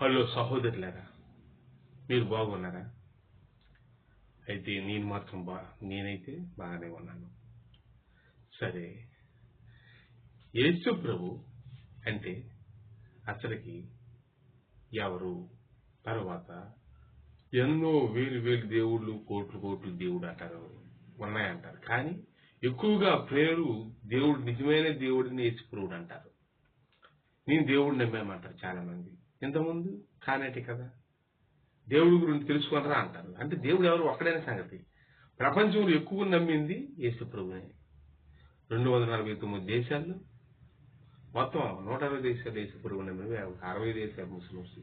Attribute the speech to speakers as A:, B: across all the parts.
A: Hello సహోదరులారా మీరు బాగున్నారా? అయితే నేను మాత్రం బా నేనైతే బాగానే ఉన్నాను. సరే యేసు ప్రభు అంటే అసలుకి ఎవరు? తర్వాత ఎన్నో వేలు వేలు దేవుళ్ళు కోట్లు కోట్లు దేవుడు అంటారు ఉన్నాయంటారు. కానీ ఎక్కువగా పేరు దేవుడు నిజమైన దేవుడిని యేసుప్రభుడు అంటారు. నేను దేవుడిని నమ్మామంటారు చాలా మంది ఇంతకుముందు? కానేటి కదా. దేవుడి గురించి తెలుసుకున్నారా అంటారు. అంటే దేవుడు ఎవరు? ఒక్కడైన సంగతి. ప్రపంచంలో ఎక్కువ నమ్మింది యేసుప్రభునే రెండు వందల నలభై తొమ్మిది దేశాల్లో మొత్తం నూట అరవై దేశాలు యేసుప్రభు నమ్మినవి. ఒక అరవై దేశాలు ముస్లిమ్స్.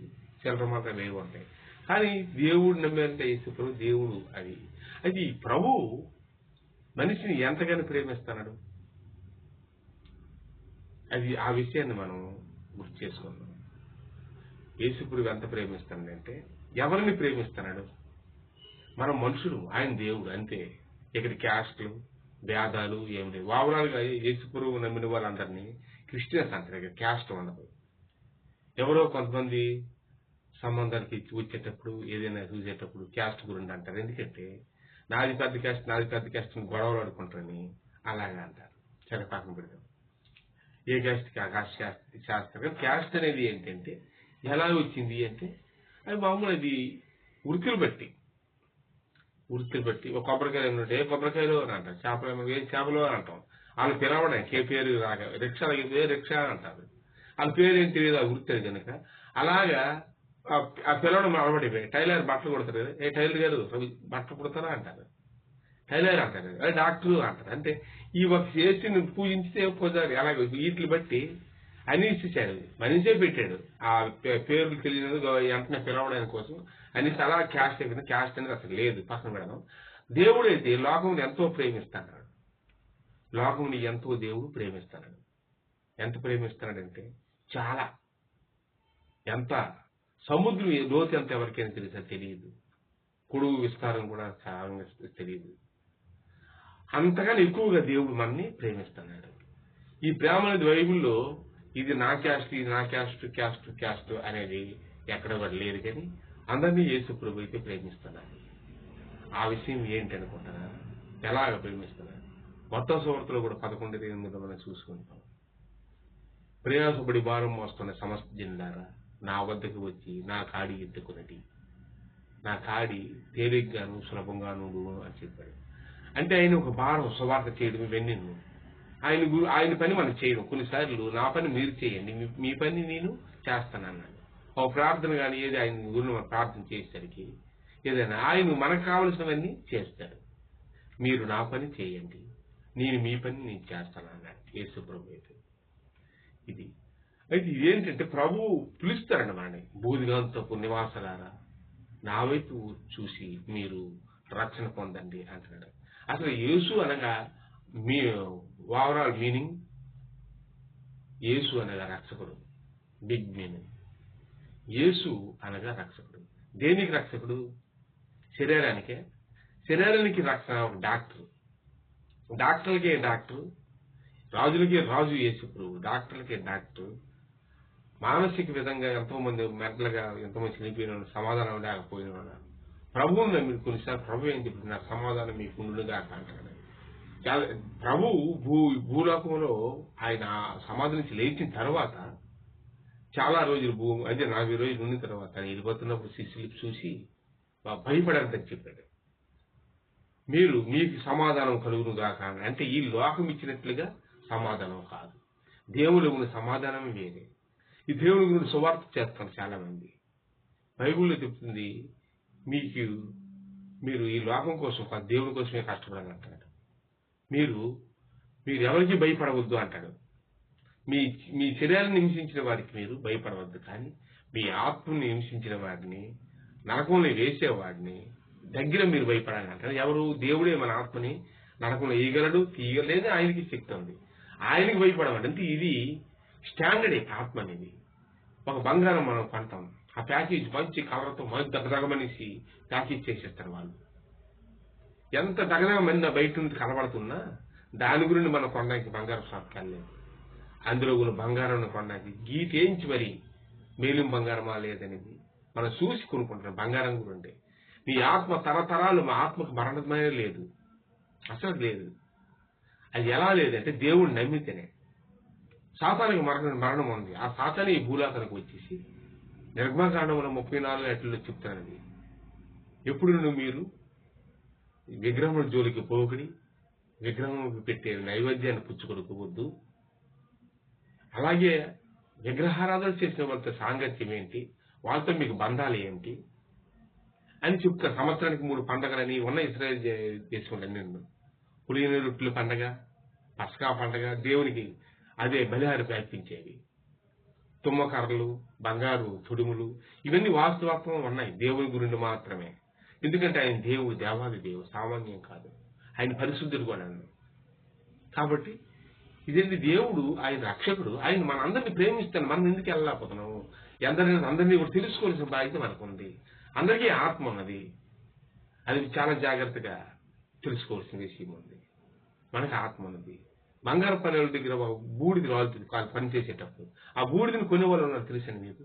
A: చిల్లర మాత్రం ఏవి ఉంటాయి. కానీ దేవుడు నమ్మారంటే యేసుప్రభు దేవుడు అది. అది ప్రభు మనిషిని ఎంతగానో ప్రేమిస్తున్నాడు? అది ఆ విషయాన్ని మనం గుర్తు చేసుకుందాం. యేసుప్రభు ఎంత ప్రేమిస్తాడంటే ఎవరిని ప్రేమిస్తున్నాడు మనం మనుషులు ఆయన దేవుడు అంతే. ఇక్కడ క్యాస్ట్లు భేదాలు ఏం లేవు. ఓవరాల్గా యేసుప్రభు నమ్మిన వాళ్ళందరినీ క్రిస్టియన్స్ అంటారు. ఇక్కడ క్యాస్ట్ ఉండదు. ఎవరో కొంతమంది సంబంధానికి వచ్చేటప్పుడు ఏదైనా చూసేటప్పుడు క్యాస్ట్ గురించి అంటారు. ఎందుకంటే నాది పెద్ద క్యాస్ట్ నాది పెద్ద క్యాస్ట్ గొడవలు ఆడుకుంటారని అలాగే అంటారు. సరే పక్కన పెడతాం ఏ క్యాస్ట్ ఆ కాస్ట్ క్యాస్ట్ చేస్తారు క్యాస్ట్ అనేది ఏంటంటే ఎలా వచ్చింది అంటే అది మామూలు అది ఉరికిలు బట్టి. ఉరికిలు బట్టి. ఒక కొబ్బరికాయలు ఏమంటే ఏ కొబ్బరికాయలు అని అంటారు. చేపలు ఏమో చేపలు అని అంటాం. వాళ్ళు పిలవడం ఏ పేరు రాక రిక్షా ఏ రిక్షా అని అంటారు. వాళ్ళ పేరు ఏం తెలియదు ఆ వృత్తి కనుక. అలాగా ఆ- పిలవడం అలవాటు టైలర్ బట్టలు కొడతారు ఏ టైలర్ గారు బట్టలు కొడతారా అంటారు. టైలర్ అంటారు. అదే డాక్టర్ అంటారు. అంటే ఈ ఒక చేతిని పూజించితే పోతారు అలాగే వీటిని బట్టి అనేసాడు మనిషే పెట్టాడు. ఆ పే- పేర్లు తెలియదు వెంటనే పిలవడానికి కోసం అని అలా క్యాస్ట్ అయిపోయింది. క్యాస్ట్ అనేది అసలు లేదు. పక్కన పెడదాం. దేవుడు అయితే లోకముని ఎంతో ప్రేమిస్తాడు. లోకముని ఎంతో దేవుడు ప్రేమిస్తాడు. ఎంత ప్రేమిస్తాడంటే చాలా. ఎంత సముద్రం లోతు ఎంత ఎవరికైనా తెలుసా? తెలియదు. కొడుకు విస్తారం కూడా చాలా తెలియదు. అంతగానే ఎక్కువగా దేవుడు మనని ప్రేమిస్తున్నాడు ఈ ప్రేమ అనేది బైబిల్లో ఇది నా క్యాస్ట్ ఇది నా క్యాస్ట్ క్యాస్ట్ క్యాస్ట్ అనేది ఎక్కడ లేదు కానీ అందరినీ యేసు ప్రభు అయితే ప్రేమిస్తున్నాడు. ఆ విషయం ఏంటి అనుకుంటారా ఎలాగ ప్రేమిస్తున్నాడు? మొత్తం సువార్తలో కూడా పదకొండు ఎనిమిది మనం చూసుకుంటాం. ప్రయాసపడి భారం మోస్తున్న సమస్త జిల్లారా నా వద్దకు వచ్చి నా కాడి ఎత్తుకున్నది నా కాడి తేలిగ్గాను సులభంగాను అని చెప్పాడు. అంటే ఆయన ఒక భారం సువార్త చేయడం ఇవన్నీ ఆయన గు- ఆయన పని మనం చేయడం కొన్నిసార్లు నా పని మీరు చేయండి. మీ- పని నేను చేస్తానన్నాను ఒక ప్రార్థన కానీ ఏది ఆయన గురించి మనం ప్రార్థన చేసేసరికి ఏదైనా ఆయన మనకు కావలసినవన్నీ చేస్తాడు. మీరు నా పని చేయండి. నేను మీ పని నేను చేస్తాను అన్నాడు యేసు అయితే. ఇది. అయితే ఇదేంటంటే ప్రభు పిలుస్తారండి మనని. బూదిగాంతపు నివాసలారా నా వైపు చూసి మీరు రక్షణ పొందండి అంటున్నాడు. అసలు యేసు అనగా మీ ఓవరాల్ మీనింగ్ యేసు అనగా రక్షకుడు. బిగ్ మీనింగ్ యేసు అనగా రక్షకుడు. దేనికి రక్షకుడు? శరీరానికే. శరీరానికి రక్షణ ఒక డాక్టర్. డాక్టర్లకే డాక్టర్. రాజులకే రాజు యేసు ప్రభు డాక్టర్లకే డాక్టర్. మానసిక విధంగా ఎంతో మంది మెంటల్గా ఎంతోమంది చనిపోయిన సమాధానం లేకపోయిన వాళ్ళు. ప్రభువుని నమ్మి కొన్నిసార్లు ప్రభు ఏం చెప్తున్నారు? నా సమాధానం మీకు ఉండుగా అంటాడు. ప్రభు భూ భూలోకంలో ఆయన సమాధి నుంచి లేచిన తర్వాత చాలా రోజులు భూ అంటే నలభై రోజులు ఉన్న తర్వాత ఆయన వెళ్ళిపోతున్నప్పుడు శిష్యులు చూసి "బా- భయపడంతని చెప్పాడు. మీరు మీకు సమాధానం కలుగును గాక అంటే ఈ లోకం ఇచ్చినట్లుగా సమాధానం కాదు. దేవుడు ఉన్న సమాధానం వేరే. ఈ దేవుని గురించి సువార్త చేస్తారు చాలా మంది బైబిల్లో చెప్తుంది మీకు మీరు ఈ లోకం కోసం కాదు దేవుని కోసమే కష్టపడాలి మీరు మీరు ఎవరికి భయపడవద్దు అంటాడు. మీ మీ శరీరాన్ని హింసించిన వారికి మీరు భయపడవద్దు కానీ మీ ఆత్మని హింసించిన వారిని నరకంలో వేసేవాడిని దగ్గర మీరు భయపడాలి అంటారు ఎవరు? దేవుడే మన ఆత్మని నరకంలో వేయగలడు తీయగలలేదు ఆయనకి శక్తి ఉంది. ఆయనకి భయపడమండి అంటే ఇది స్టాండర్డ్ ఆత్మ అనేది. ఒక బంగారం మనం కొంటాం. ఆ ప్యాకేజ్ మంచి కలర్తో మంచి దగదగమనేసి ప్యాకేజ్ చేసేస్తారు వాళ్ళు. ఎంత దగదగమని బయట నుండి కనబడుతున్నా దాని గురించి మనం కొనడానికి బంగారం షాప్కి లేదు. అందులో ఉన్న బంగారం కొనడానికి గీతేంచి మరి మేలిం బంగారమా లేదనేది మనం చూసి కొనుక్కుంటున్నాం బంగారం కూడా ఉంటే నీ ఆత్మ తరతరాలు మా ఆత్మకు మరణమే లేదు. అసలు లేదు. అది ఎలా లేదంటే దేవుడు నమ్మితేనే. సాతానికి మరణం మరణం ఉంది. ఆ సాతాని ఈ భూలాతనకు వచ్చేసి నిర్మకాండంలో ముప్పై నాలుగు ఎట్లలో చెప్తానది ఎప్పుడు మీరు? విగ్రహం జోలికి పోకుడి విగ్రహం పెట్టే నైవేద్యాన్ని పుచ్చుకొడుకోవద్దు అలాగే విగ్రహారాధన చేసిన వాళ్ళతో సాంగత్యం ఏంటి? వాళ్ళతో మీకు బంధాలు ఏంటి? అని చెప్తారు. సంవత్సరానికి మూడు పండగలని ఉన్న ఇస్రాయల్ దే- దేశంలో నేను పులియని రొట్టెల పండగ పసకా పండగ దేవునికి అదే బలిహారు ప్రయత్నించేవి తుమ్మకర్రలు బంగారు తుడుములు ఇవన్నీ వాస్తవత్వం ఉన్నాయి. దేవుని గురించి మాత్రమే. ఎందుకంటే ఆయన దేవుడు దేవాది దేవుడు సామాన్యం కాదు. ఆయన పరిశుద్ధుడు కూడా కాబట్టి ఇదేంటి దేవుడు ఆయన రక్షకుడు ఆయన మన అందరినీ ప్రేమిస్తాను మనం ఎందుకు వెళ్ళలేకపోతున్నాము? అందరినీ అందరినీ కూడా తెలుసుకోవాల్సిన బాధ్యత మనకు ఉంది. అందరికీ ఆత్మ ఉన్నది. అది చాలా జాగ్రత్తగా తెలుసుకోవాల్సిన విషయం ఉంది. మనకు ఆత్మ ఉన్నది. బంగారు పనుల దగ్గర ఒక బూడిది రాలుతుంది వాళ్ళు పని చేసేటప్పుడు ఆ బూడిదని కొనే వాళ్ళు ఉన్నారు తెలుసండి మీకు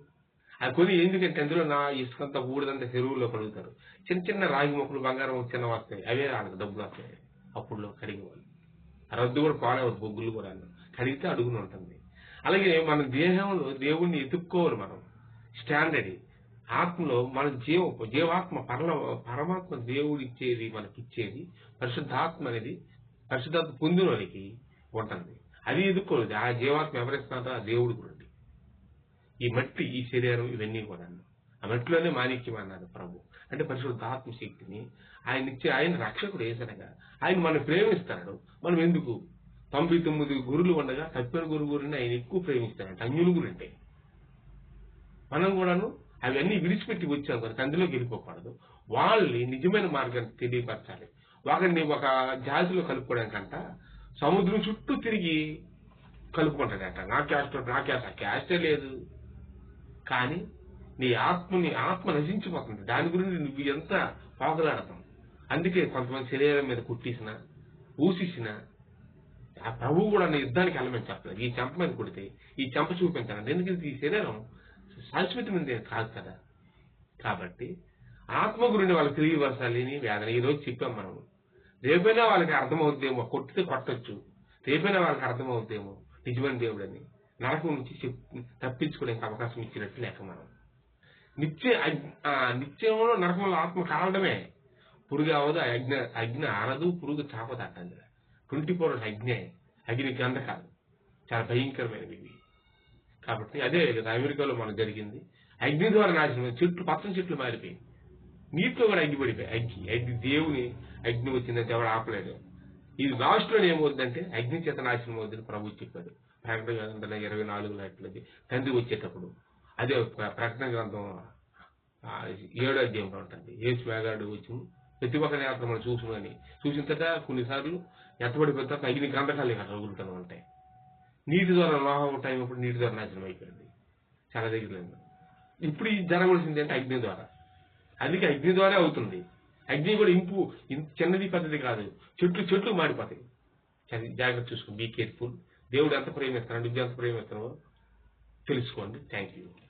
A: అది కొని ఎందుకంటే అందులో నా ఇసుకంతా బూడిదంతా చెరువుల్లో కడుగుతారు చిన్న చిన్న రాగి మొక్కలు బంగారం చిన్న వస్తాయి. అవే వాళ్ళకి డబ్బులు వస్తాయి. అప్పుడులో కడిగే వాళ్ళు ఆ రద్దు కూడా పాలవద్దు బొగ్గులు కూడా కడిగితే అడుగుని ఉంటుంది. అలాగే మన దేహంలో దేవుణ్ణి ఎత్తుక్కోవాలి మనం. స్టాండర్డ్. ఆత్మలో మన జీవ జీవాత్మ పరల పరమాత్మ దేవుడు ఇచ్చేది మనకి ఇచ్చేది పరిశుద్ధాత్మ అనేది పరిశుద్ధాత్మ పొందిన ఉంటుంది. అది ఎదుర్కోలేదు. ఆ జీవాత్మ ఎవరిస్తున్నారో ఆ దేవుడు కూడా. ఈ మట్టి ఈ శరీరం ఇవన్నీ కూడా ఆ మట్టిలోనే మాణిక్యం అన్నారు ప్రభు. అంటే పరిశుద్ధాత్మ శక్తిని ఆయన ఇచ్చే ఆయన రక్షకుడు ఏసనగా. ఆయన మనం ప్రేమిస్తాడు. మనం ఎందుకు? తొంభై తొమ్మిది గురులు ఉండగా తప్పిన గురు గురిని ఆయన ఎక్కువ ప్రేమిస్తాడు అన్యులు గురు అంటే. మనం కూడాను అవన్నీ విడిచిపెట్టి వచ్చాం కదా అందులోకి వెళ్ళిపోకూడదు. వాళ్ళని నిజమైన మార్గాన్ని తెలియపరచాలి. వాళ్ళని ఒక జాతిలో కలుపుకోవడానికంట సముద్రం చుట్టూ తిరిగి కలుపుకుంటాడట. నా క్యాస్ట్ నా క్యాస్ట్ క్యాస్టే లేదు. కానీ నీ ఆత్మని ఆత్మ నశించిపోతుంది. దాని గురించి నువ్వు ఎంత పోగలాడతాం అందుకే కొంతమంది శరీరం మీద కుట్టేసిన ఊసిసిన ఆ ప్రభువు కూడా నీ యుద్ధానికి వెళ్ళమని చెప్పలేదు. ఈ చెంప మీద కొడితే ఈ చెంప చూపించాలి ఎందుకంటే ఈ శరీరం శాశ్వతమైనది కాదు కదా. కాబట్టి ఆత్మ గురించి వాళ్ళకి తెలియవలసాలని వేదన. ఈ రోజు చెప్పాం మనం. రేపైనా వాళ్ళకి అర్థమవుద్దేమో కొట్టితే కొట్టొచ్చు. రేపైనా వాళ్ళకి అర్థమవుద్దేమో నిజమైన దేవుడని. నరకం నుంచి తప్పించుకోవడానికి అవకాశం ఇచ్చినట్టు లేక మనం. నిత్య నిత్యంలో నరకంలో ఆత్మ కాలడమే. పురుగు అవదు అగ్ని అగ్ని ఆరదు పురుగు చాపదు అంటుంది ట్వంటీ ఫోర్ అగ్నే అగ్ని గంధకాలు చాలా భయంకరమైనవి ఇవి. కాబట్టి అదే కదా అమెరికాలో మనకు జరిగింది. అగ్ని ద్వారా నాశనం చెట్లు పచ్చని చెట్లు మారిపోయి నీటిలో కూడా అగ్గి పడిపోయి అగ్గి అగ్ని దేవుని అగ్ని వచ్చిందంటే ఎవరు ఆపలేదు. ఇది లాస్ట్ ఏమవుతుందంటే అగ్ని చేత నాశనం అవుతుంది ప్రభు చెప్పాడు. ప్రకటన గ్రంథం ఇరవై నాలుగు అట్లది తండ్రి వచ్చేటప్పుడు అదే ప్రకటన గ్రంథం ఏడో అధ్యాయంలో ఉంటుంది. ఏసు వేగాడు వచ్చి ప్రతి ఒక్క యాత్ర మనం చూసుకుని చూసిన తర్వాత కొన్నిసార్లు ఎత్తబడి పెద్ద అగ్ని గంధకాలు ఇక్కడ రగులుతూ ఉంటాయి. నీటి ద్వారా లోహం టైం ఇప్పుడు నీటి ద్వారా నాశనం అయిపోయింది. చాలా దగ్గర ఇప్పుడు జరగవలసింది అంటే అగ్ని ద్వారా. అందుకే అగ్ని ద్వారా అవుతుంది. అగ్ని కూడా ఇంపు చిన్నది పద్ధతి కాదు. చెట్లు చెట్లు మాడిపోతాయి. చాలా జాగ్రత్త చూసుకోండి బీ కేర్ఫుల్. దేవుడు ఎంత ప్రేమిస్తున్నాడు నువ్వు ఎంత ప్రేమిస్తున్నావో తెలుసుకోండి. Thank you